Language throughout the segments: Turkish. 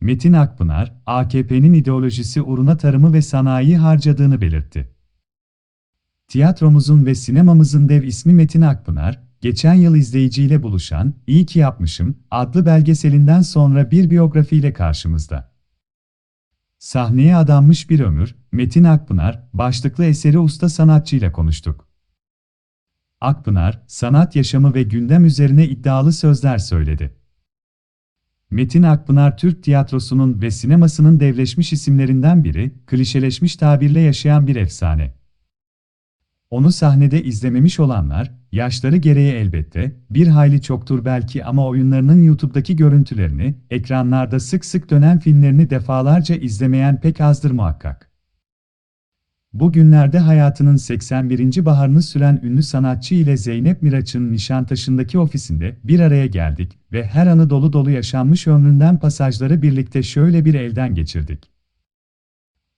Metin Akpınar, AKP'nin ideolojisi uğruna tarımı ve sanayiyi harcadığını belirtti. Tiyatromuzun ve sinemamızın dev ismi Metin Akpınar, geçen yıl izleyiciyle buluşan İyi ki yapmışım adlı belgeselinden sonra bir biyografiyle karşımızda. Sahneye adanmış bir ömür, Metin Akpınar, başlıklı eseri usta sanatçıyla konuştuk. Akpınar, sanat yaşamı ve gündem üzerine iddialı sözler söyledi. Metin Akpınar Türk tiyatrosunun ve sinemasının devleşmiş isimlerinden biri, klişeleşmiş tabirle yaşayan bir efsane. Onu sahnede izlememiş olanlar, yaşları gereği elbette, bir hayli çoktur belki ama oyunlarının YouTube'daki görüntülerini, ekranlarda sık sık dönen filmlerini defalarca izlemeyen pek azdır muhakkak. Bugünlerde hayatının 81. baharını süren ünlü sanatçı ile Zeynep Miraç'ın Nişantaşı'ndaki ofisinde bir araya geldik ve her anı dolu dolu yaşanmış ömründen pasajları birlikte şöyle bir elden geçirdik.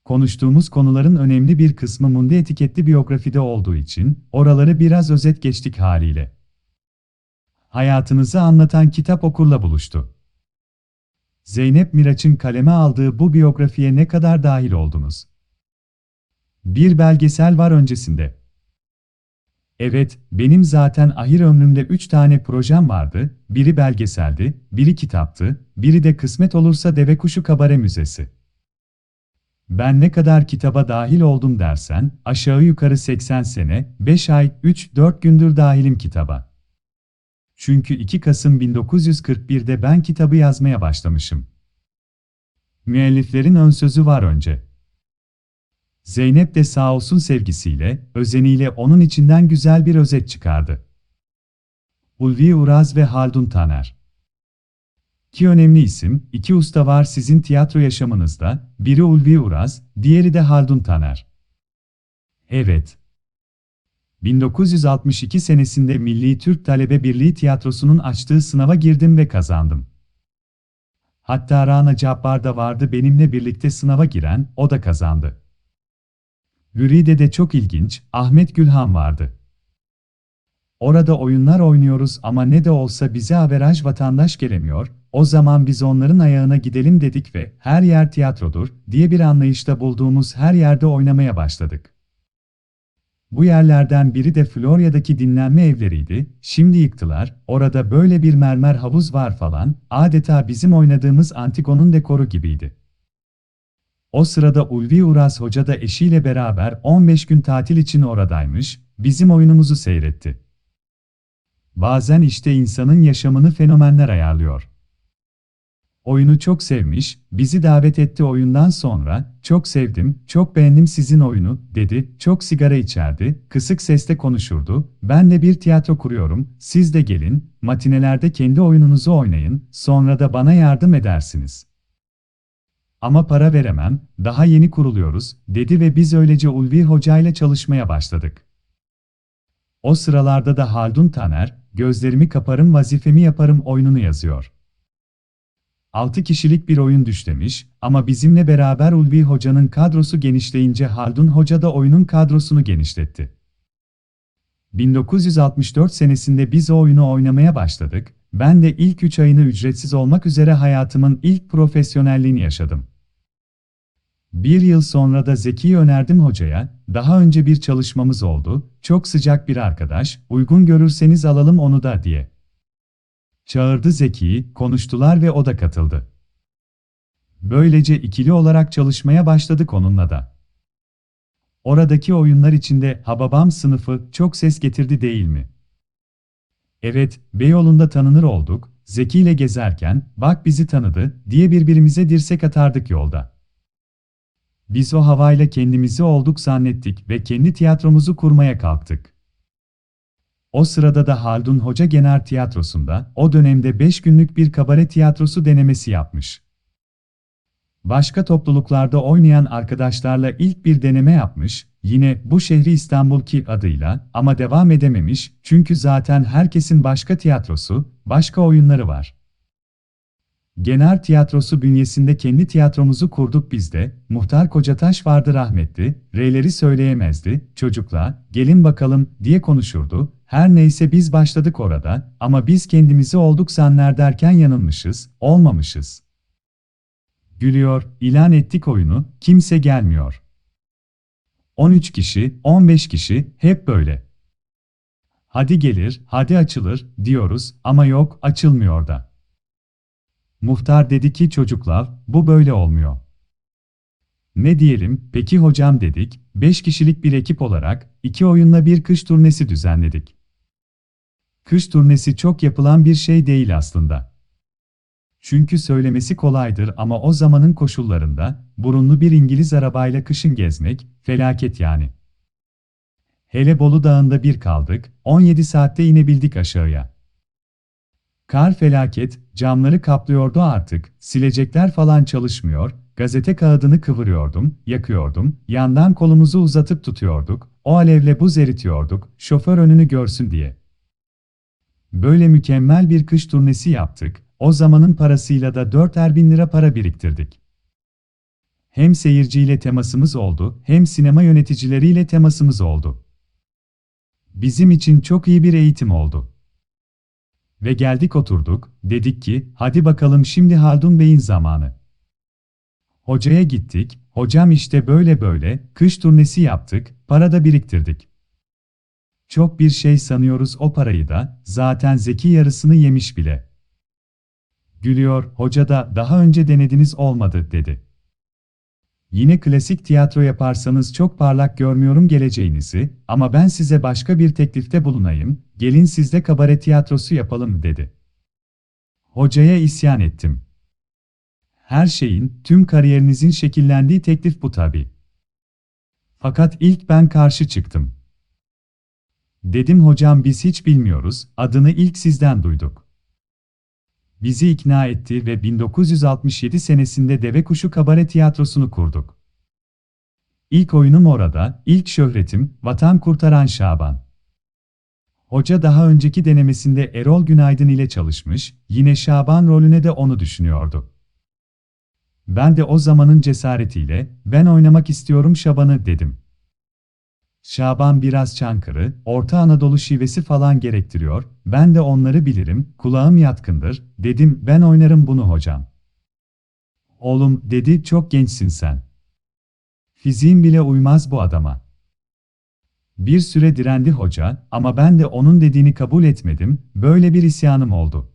Konuştuğumuz konuların önemli bir kısmı Mundi etiketli biyografide olduğu için oraları biraz özet geçtik haliyle. Hayatınızı anlatan kitap okurla buluştu. Zeynep Miraç'ın kaleme aldığı bu biyografiye ne kadar dahil oldunuz? Bir belgesel var öncesinde. Evet, benim zaten ahir ömrümde üç tane projem vardı, biri belgeseldi, biri kitaptı, biri de kısmet olursa Deve Kuşu Kabare Müzesi. Ben ne kadar kitaba dahil oldum dersen, aşağı yukarı 80 sene, 5 ay, 3-4 gündür dahilim kitaba. Çünkü 2 Kasım 1941'de ben kitabı yazmaya başlamışım. Müelliflerin ön sözü var önce. Zeynep de sağ olsun sevgisiyle, özeniyle onun içinden güzel bir özet çıkardı. Ulvi Uraz ve Haldun Taner İki önemli isim, iki usta var sizin tiyatro yaşamınızda, biri Ulvi Uraz, diğeri de Haldun Taner. Evet. 1962 senesinde Milli Türk Talebe Birliği Tiyatrosu'nun açtığı sınava girdim ve kazandım. Hatta Rana Cabbar da vardı benimle birlikte sınava giren, o da kazandı. Jüride de çok ilginç, Ahmet Gülhan vardı. Orada oyunlar oynuyoruz ama ne de olsa bize averaj vatandaş gelemiyor, o zaman biz onların ayağına gidelim dedik ve her yer tiyatrodur diye bir anlayışta bulduğumuz her yerde oynamaya başladık. Bu yerlerden biri de Florya'daki dinlenme evleriydi, şimdi yıktılar, orada böyle bir mermer havuz var falan, adeta bizim oynadığımız Antigone'un dekoru gibiydi. O sırada Ulvi Uras Hoca da eşiyle beraber 15 gün tatil için oradaymış, bizim oyunumuzu seyretti. Bazen işte insanın yaşamını fenomenler ayarlıyor. Oyunu çok sevmiş, bizi davet etti oyundan sonra, çok sevdim, çok beğendim sizin oyunu, dedi, çok sigara içerdi, kısık sesle konuşurdu, ben de bir tiyatro kuruyorum, siz de gelin, matinelerde kendi oyununuzu oynayın, sonra da bana yardım edersiniz. Ama para veremem, daha yeni kuruluyoruz, dedi ve biz öylece Ulvi Hoca ile çalışmaya başladık. O sıralarda da Haldun Taner, gözlerimi kaparım vazifemi yaparım oyununu yazıyor. 6 kişilik bir oyun düşlemiş ama bizimle beraber Ulvi Hoca'nın kadrosu genişleyince Haldun Hoca da oyunun kadrosunu genişletti. 1964 senesinde biz o oyunu oynamaya başladık, ben de ilk 3 ayını ücretsiz olmak üzere hayatımın ilk profesyonelliğini yaşadım. Bir yıl sonra da Zeki'yi önerdim hocaya, daha önce bir çalışmamız oldu, çok sıcak bir arkadaş, uygun görürseniz alalım onu da diye. Çağırdı Zeki'yi, konuştular ve o da katıldı. Böylece ikili olarak çalışmaya başladık onunla da. Oradaki oyunlar içinde Hababam sınıfı çok ses getirdi değil mi? Evet, Beyoğlu'nda tanınır olduk, Zeki ile gezerken, bak bizi tanıdı, diye birbirimize dirsek atardık yolda. Biz o havayla kendimizi olduk zannettik ve kendi tiyatromuzu kurmaya kalktık. O sırada da Haldun Hoca Gener Tiyatrosu'nda o dönemde 5 günlük bir kabare tiyatrosu denemesi yapmış. Başka topluluklarda oynayan arkadaşlarla ilk bir deneme yapmış, yine bu şehri İstanbul ki adıyla ama devam edememiş çünkü zaten herkesin başka tiyatrosu, başka oyunları var. Gener Tiyatrosu bünyesinde kendi tiyatromuzu kurduk biz de, Muhtar Kocataş vardı rahmetli, reyleri söyleyemezdi, çocukla, gelin bakalım, diye konuşurdu, her neyse biz başladık orada, ama biz kendimizi olduk zanner derken yanılmışız, olmamışız. Gülüyor, ilan ettik oyunu, kimse gelmiyor. 13 kişi, 15 kişi, hep böyle. Hadi gelir, hadi açılır, diyoruz ama yok, açılmıyor da. Muhtar dedi ki çocuklar, bu böyle olmuyor. Ne diyelim, peki hocam dedik, 5 kişilik bir ekip olarak, iki oyunla bir kış turnesi düzenledik. Kış turnesi çok yapılan bir şey değil aslında. Çünkü söylemesi kolaydır ama o zamanın koşullarında, burunlu bir İngiliz arabayla kışın gezmek, felaket yani. Hele Bolu Dağı'nda bir kaldık, 17 saatte inebildik aşağıya. Kar felaket, camları kaplıyordu artık, silecekler falan çalışmıyor, gazete kağıdını kıvırıyordum, yakıyordum, yandan kolumuzu uzatıp tutuyorduk, o alevle buz eritiyorduk, şoför önünü görsün diye. Böyle mükemmel bir kış turnesi yaptık, o zamanın parasıyla da 4'er bin lira para biriktirdik. Hem seyirciyle temasımız oldu, hem sinema yöneticileriyle temasımız oldu. Bizim için çok iyi bir eğitim oldu. Ve geldik oturduk, dedik ki, hadi bakalım şimdi Haldun Bey'in zamanı. Hocaya gittik, hocam işte böyle böyle, kış turnesi yaptık, para da biriktirdik. Çok bir şey sanıyoruz o parayı da, zaten Zeki yarısını yemiş bile. Gülüyor, hoca da daha önce denediniz olmadı, dedi. Yine klasik tiyatro yaparsanız çok parlak görmüyorum geleceğinizi ama ben size başka bir teklifte bulunayım, gelin sizde kabare tiyatrosu yapalım dedi. Hocaya isyan ettim. Her şeyin, tüm kariyerinizin şekillendiği teklif bu tabi. Fakat ilk ben karşı çıktım. Dedim hocam biz hiç bilmiyoruz, adını ilk sizden duyduk. Bizi ikna etti ve 1967 senesinde Deve Kuşu Kabare Tiyatrosu'nu kurduk. İlk oyunum orada, ilk şöhretim, Vatan Kurtaran Şaban. Hoca daha önceki denemesinde Erol Günaydın ile çalışmış, yine Şaban rolüne de onu düşünüyordu. Ben de o zamanın cesaretiyle, ben oynamak istiyorum Şaban'ı dedim. Şaban biraz Çankırı, Orta Anadolu şivesi falan gerektiriyor, ben de onları bilirim, kulağım yatkındır, dedim ben oynarım bunu hocam. Oğlum, dedi çok gençsin sen. Fiziğin bile uymaz bu adama. Bir süre direndi hoca ama ben de onun dediğini kabul etmedim, böyle bir isyanım oldu.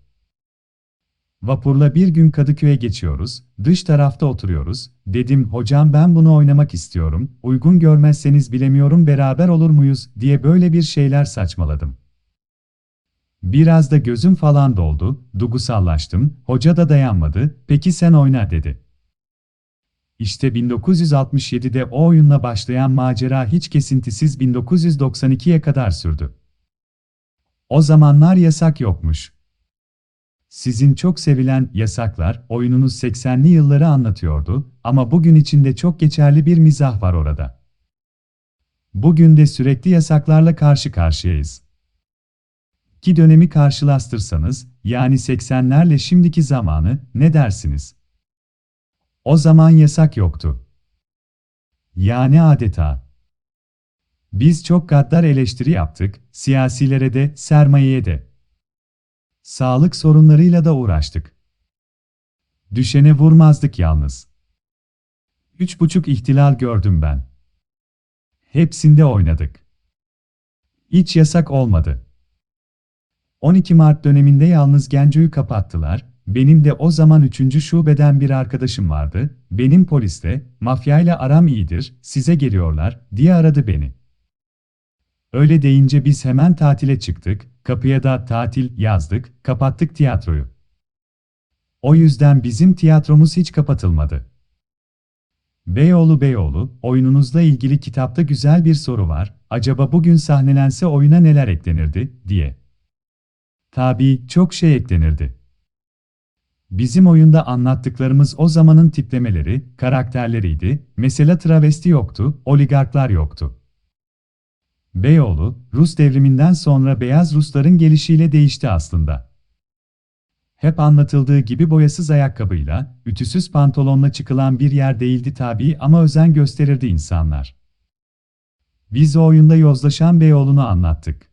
Vapurla bir gün Kadıköy'e geçiyoruz, dış tarafta oturuyoruz, dedim hocam ben bunu oynamak istiyorum, uygun görmezseniz bilemiyorum beraber olur muyuz, diye böyle bir şeyler saçmaladım. Biraz da gözüm falan doldu, dugusallaştım, hoca da dayanmadı, peki sen oyna dedi. İşte 1967'de o oyunla başlayan macera hiç kesintisiz 1992'ye kadar sürdü. O zamanlar yasak yokmuş. Sizin çok sevilen Yasaklar oyununuz 80'li yılları anlatıyordu ama bugün içinde çok geçerli bir mizah var orada. Bugün de sürekli yasaklarla karşı karşıyayız. Ki dönemi karşılaştırsanız, yani 80'lerle şimdiki zamanı, ne dersiniz? O zaman yasak yoktu. Yani adeta. Biz çok gaddar eleştiri yaptık, siyasilere de, sermayeye de. Sağlık sorunlarıyla da uğraştık. Düşene vurmazdık yalnız. Üç buçuk ihtilal gördüm ben. Hepsinde oynadık. Hiç yasak olmadı. 12 Mart döneminde yalnız Genco'yu kapattılar, benim de o zaman 3. şubeden bir arkadaşım vardı, benim poliste, mafyayla aram iyidir, size geliyorlar, diye aradı beni. Öyle deyince biz hemen tatile çıktık, kapıya da tatil yazdık, kapattık tiyatroyu. O yüzden bizim tiyatromuz hiç kapatılmadı. Beyoğlu Beyoğlu, oyununuzla ilgili kitapta güzel bir soru var, acaba bugün sahnelense oyuna neler eklenirdi, diye. Tabii, çok şey eklenirdi. Bizim oyunda anlattıklarımız o zamanın tiplemeleri, karakterleriydi, mesela travesti yoktu, oligarklar yoktu. Beyoğlu, Rus devriminden sonra beyaz Rusların gelişiyle değişti aslında. Hep anlatıldığı gibi boyasız ayakkabıyla, ütüsüz pantolonla çıkılan bir yer değildi tabii ama özen gösterirdi insanlar. Biz o oyunda yozlaşan Beyoğlu'nu anlattık.